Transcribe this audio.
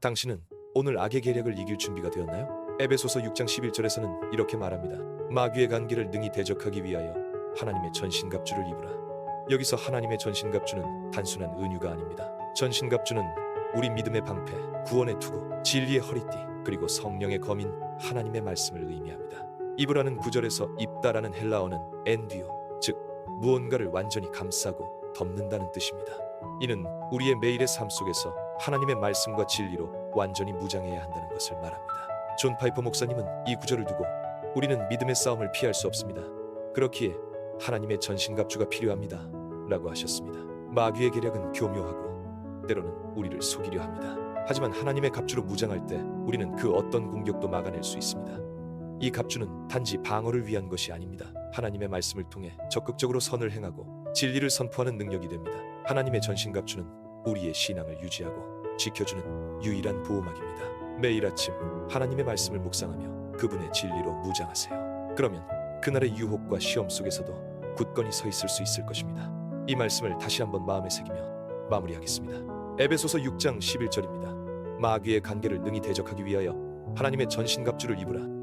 당신은 오늘 악의 계략을 이길 준비가 되었나요? 에베소서 6장 11절에서는 이렇게 말합니다. 마귀의 관계를 능히 대적하기 위하여 하나님의 전신갑주를 입으라. 여기서 하나님의 전신갑주는 단순한 은유가 아닙니다. 전신갑주는 우리 믿음의 방패, 구원의 투구, 진리의 허리띠, 그리고 성령의 검인 하나님의 말씀을 의미합니다. 입으라는 구절에서 입다라는 헬라어는 엔디오, 즉 무언가를 완전히 감싸고 덮는다는 뜻입니다. 이는 우리의 매일의 삶 속에서 하나님의 말씀과 진리로 완전히 무장해야 한다는 것을 말합니다. 존 파이퍼 목사님은 이 구절을 두고 우리는 믿음의 싸움을 피할 수 없습니다. 그렇기에 하나님의 전신갑주가 필요합니다. 라고 하셨습니다. 마귀의 계략은 교묘하고 때로는 우리를 속이려 합니다. 하지만 하나님의 갑주로 무장할 때 우리는 그 어떤 공격도 막아낼 수 있습니다. 이 갑주는 단지 방어를 위한 것이 아닙니다. 하나님의 말씀을 통해 적극적으로 선을 행하고 진리를 선포하는 능력이 됩니다. 하나님의 전신갑주는 우리의 신앙을 유지하고 지켜주는 유일한 보호막입니다. 매일 아침 하나님의 말씀을 묵상하며 그분의 진리로 무장하세요. 그러면 그날의 유혹과 시험 속에서도 굳건히 서 있을 수 있을 것입니다. 이 말씀을 다시 한번 마음에 새기며 마무리하겠습니다. 에베소서 6장 11절입니다. 마귀의 관계를 능히 대적하기 위하여 하나님의 전신갑주를 입으라.